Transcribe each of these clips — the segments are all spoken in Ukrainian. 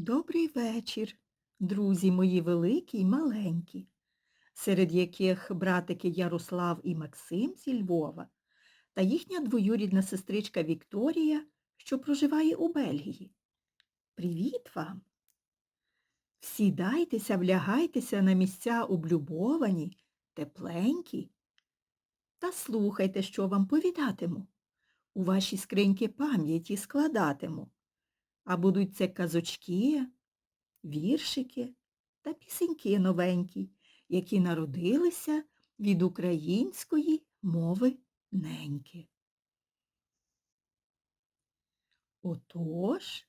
Добрий вечір, друзі мої великі й маленькі, серед яких братики Ярослав і Максим зі Львова та їхня двоюрідна сестричка Вікторія, що проживає у Бельгії. Привіт вам! Всідайтеся, влягайтеся на місця облюбовані, тепленькі, та слухайте, що вам повідатиму. У ваші скриньки пам'яті складатиму. А будуть це казочки, віршики та пісеньки новенькі, які народилися від української мови неньки. Отож,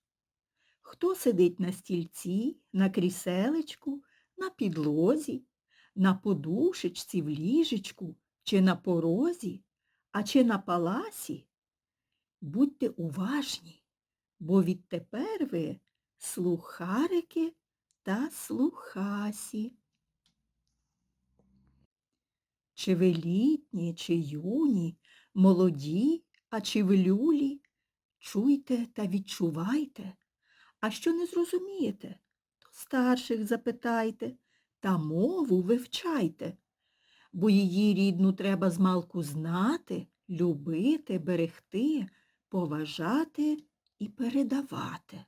хто сидить на стільці, на кріселечку, на підлозі, на подушечці в ліжечку, чи на порозі, а чи на паласі, будьте уважні бо відтепер ви слухарики та слухасі. Чи ви літні, чи юні, молоді, а чи ви люлі, чуйте та відчувайте, а що не зрозумієте, то старших запитайте та мову вивчайте, бо її рідну треба змалку знати, любити, берегти, поважати і передавати.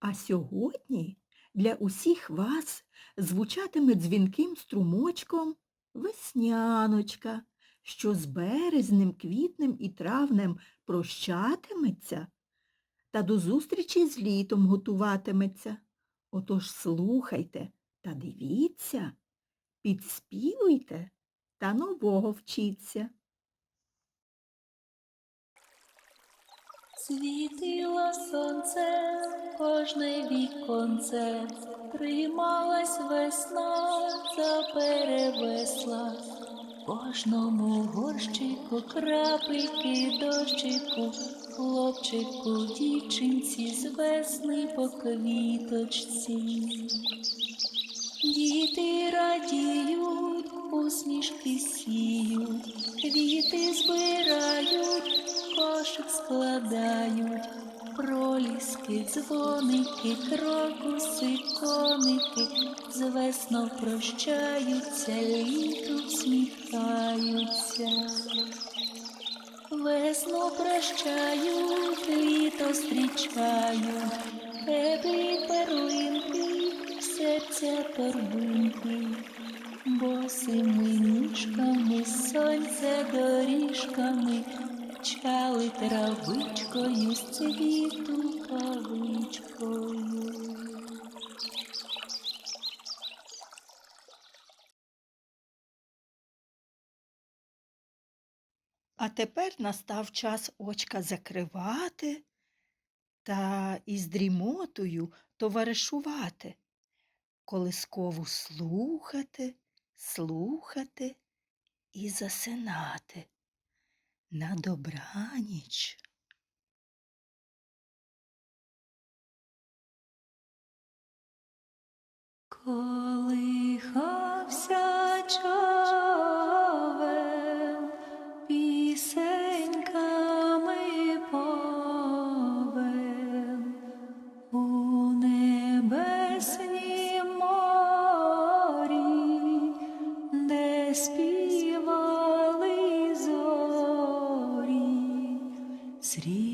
А сьогодні для усіх вас звучатиме дзвінким струмочком весняночка, що з березнем, квітнем і травнем прощатиметься та до зустрічі з літом готуватиметься. Отож слухайте та дивіться, підспівуйте та нового вчіться. Світило сонце, кожне віконце, трималась весна за перевесла, кожному горщику крапельки дощику, хлопчику, дівчинці з весни по квіточці. Діти радіють, усмішки сіють, квіти збирають, кошик складають, проліски, дзвоники, крокуси, коники, з весно прощаються, літу всміхаються. Весну прощають, літо зустрічають, теплі перлинки, серця торбинки, босими ніжками, сонця доріжками, чали травичкою, з цвіту кавичкою. А тепер настав час очка закривати та із дрімотою товаришувати, колискову слухати, слухати і засинати. На добраніч. Колихався Sri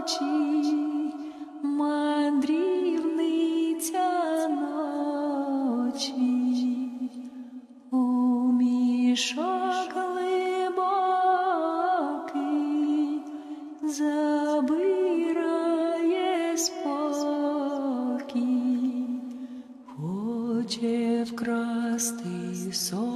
ночі, мандрівниця ночі, у мішок глибокий забирає спокій, хоче вкрасти сон.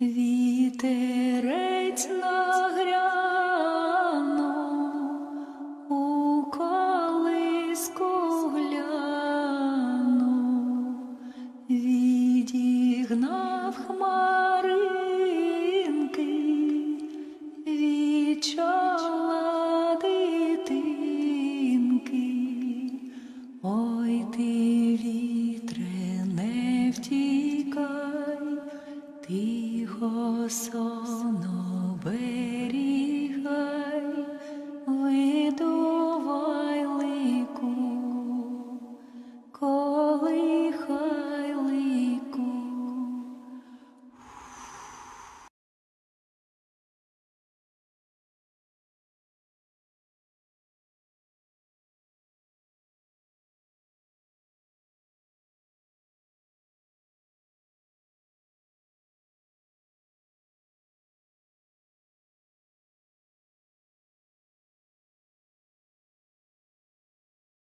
Вітерець нагрянув, у колиску глянув, відігнав хмаринки, від дитинки. Ой ти, вітре, не втікай, тихо сон оберігай.